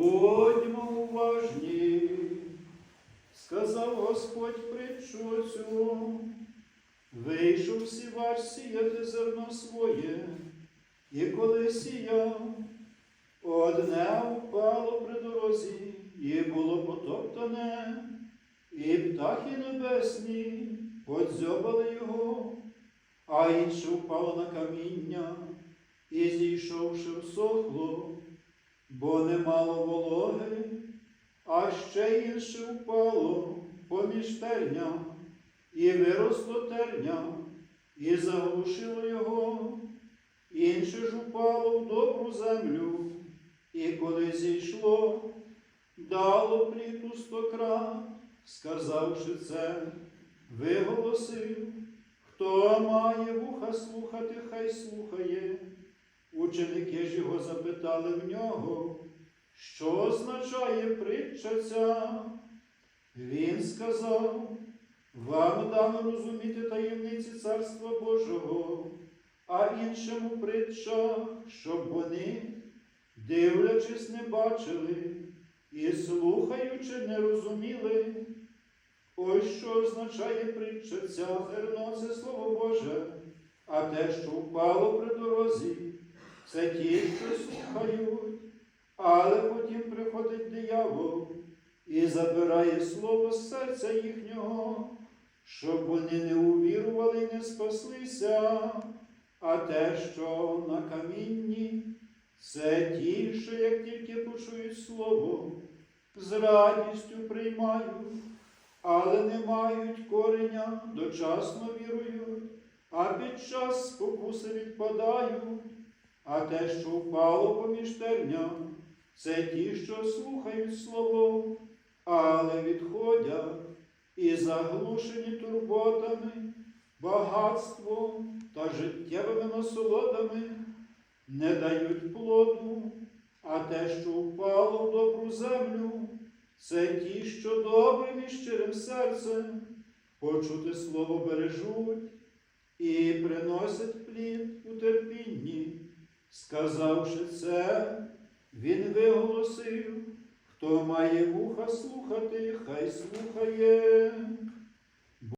Будьмо уважні, сказав Господь притчу цю. Вийшов сівач сіяти зерно своє, і коли сіяв, одне впало при дорозі, і було потоптане, і птахи небесні подзьобали його, а інше впало на каміння, і зійшовши всохло, бо не мало вологи, а ще інше впало поміж терня, і виросло терня, і заглушило його, інше ж упало в добру землю, і коли зійшло, дало плід у стократ, сказавши це, виголосив, хто має вуха слухати, хай слухає. Ученики ж його запитали в нього, що означає притча ця? Він сказав, вам дано розуміти таємниці Царства Божого, а іншому притча, щоб вони, дивлячись, не бачили і слухаючи, не розуміли. Ось що означає притча ця зерно, це Слово Боже, а те, що впало при дорозі, це ті, що слухають, але потім приходить диявол і забирає слово з серця їхнього, щоб вони не увірували і не спаслися, а те, що на камінні, це ті, як тільки почують слово, з радістю приймають, але не мають кореня, дочасно вірують, а під час спокуси відпадають. А те, що впало поміж терня, це ті, що слухають слово, але відходять і заглушені турботами, багатством та життєвими насолодами, не дають плоду, а те, що впало в добру землю, це ті, що добрим і щирим серцем почути слово бережуть і приносять плід у терпінні. Сказавши це, він виголосив, хто має вуха слухати, хай слухає.